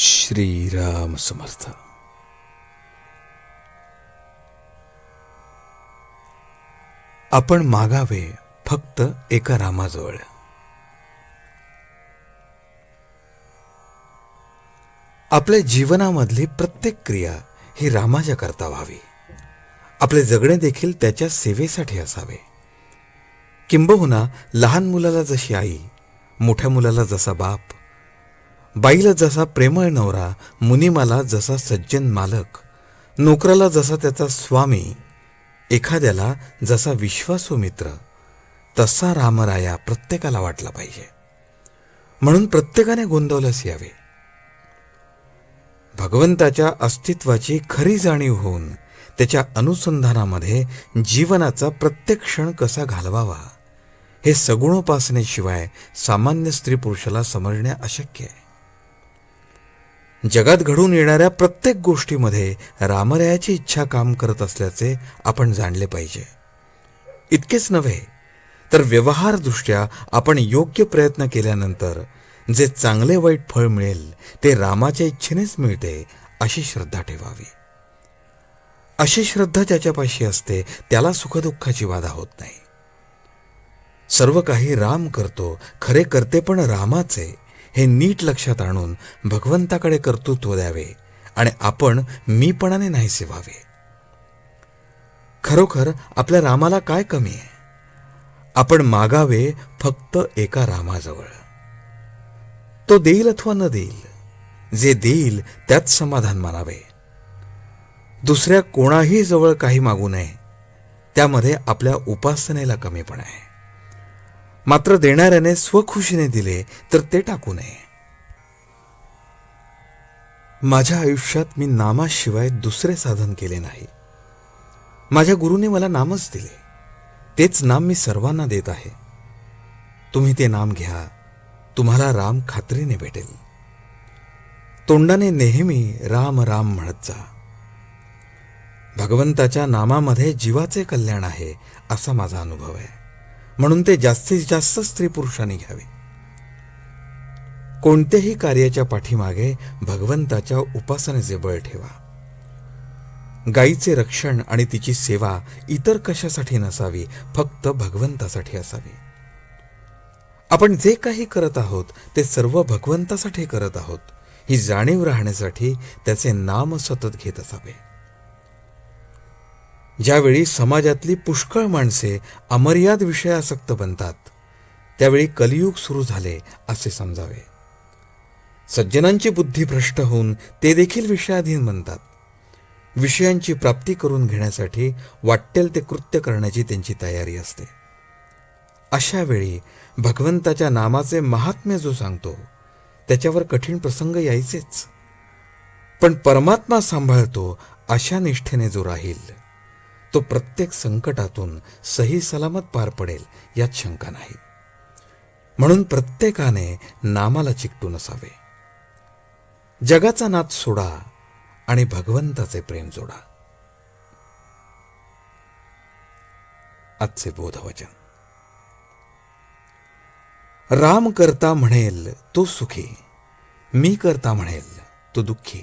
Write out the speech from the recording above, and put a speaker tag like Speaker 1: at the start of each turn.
Speaker 1: श्रीराम समर्थ. आपण मागावे फक्त एका रामाजवळ. आपल्या जीवनामधली प्रत्येक क्रिया ही रामाच्या करता व्हावी. आपले जगणे देखील त्याच्या सेवेसाठी असावे. किंबहुना लहान मुलाला जशी आई मोठ्या मुलाला जसा बाप बाईला जसा प्रेमळ नवरा मुनिमाला जसा सज्जन मालक नोकराला जसा त्याचा स्वामी एखाद्याला जसा विश्वासू मित्र तसा रामराया प्रत्येकाला वाटला पाहिजे. म्हणून प्रत्येकाने गोंदवल्यास यावे. भगवंताच्या अस्तित्वाची खरी जाणीव होऊन त्याच्या अनुसंधानामध्ये जीवनाचा प्रत्येक क्षण कसा घालवावा हे सगुणोपासनेशिवाय सामान्य स्त्री पुरुषाला समजणे अशक्य आहे. जगात घडून येणाऱ्या प्रत्येक गोष्टीमध्ये रामरायाची इच्छा काम करत असल्याचे आपण जाणले पाहिजे. इतकेच नव्हे तर व्यवहारदृष्ट्या आपण योग्य प्रयत्न केल्यानंतर जे चांगले वाईट फळ मिळेल ते रामाच्या इच्छेनेच मिळते अशी श्रद्धा ठेवावी. अशी श्रद्धा ज्याच्यापाशी असते त्याला सुखदुःखाची बाधा होत नाही. सर्व काही राम करतो खरे करते पण रामाचे हे नीट लक्षात आणून भगवंताकडे कर्तृत्व द्यावे आणि आपण मीपणाने नाहीसे व्हावे खरोखर आपल्या रामाला काय कमी आहे? आपण मागावे फक्त एका रामाजवळ. तो देईल अथवा न देईल जे देईल त्यात समाधान मानावे. दुसऱ्या कोणाही जवळ काही मागू नये त्यामध्ये आपल्या उपासनेला कमीपणा आहे. मात्र देणाऱ्याने स्वखुशीने दिले तर ते टाकू नये. माझ्या आयुष्यात मी नामाशिवाय दुसरे साधन केले नाही. माझ्या गुरुने मला नामच दिले. तेच नाम मी सर्वांना देत आहे. तुम्ही ते नाम घ्या. तुम्हाला राम खात्रीने भेटेल. तोंडाने नेहमी राम राम म्हणत जा. भगवंताच्या नामामध्ये जीवाचे कल्याण आहे असा माझा अनुभव आहे. म्हणून ते जास्तीत जास्त स्त्री पुरुषांनी घ्यावे. कोणत्याही कार्याच्या पाठीमागे भगवंताच्या उपासनेचे बळ ठेवा. गायीचे रक्षण आणि तिची सेवा इतर कशासाठी नसावी फक्त भगवंतासाठी असावी. आपण जे काही करत आहोत ते सर्व भगवंतासाठी करत आहोत. ही जाणीव राहण्यासाठी त्याचे नाम सतत घेत असावे. ज्यावेळी समाजातली पुष्कळ माणसे अमर्याद विषयासक्त बनतात त्यावेळी कलियुग सुरू झाले असे समजावे. सज्जनांची बुद्धी भ्रष्ट होऊन ते देखील विषयाधीन बनतात. विषयांची प्राप्ती करून घेण्यासाठी वाटेल ते कृत्य करण्याची त्यांची तयारी असते. अशा वेळी भगवंताच्या नामाचे महात्म्य जो सांगतो त्याच्यावर कठीण प्रसंग यायचेच. पण परमात्मा सांभाळतो अशा निष्ठेने जो राहील. तो प्रत्येक संकटातून सही सलामत पार पडेल यात शंका नाही. म्हणून प्रत्येकाने नामाला चिकटून असावे जगाचा नाद सोडा आणि भगवंताचे प्रेम जोडा. आजचे बोधवचन. राम करता म्हणेल तो सुखी मी करता म्हणेल तो दुःखी.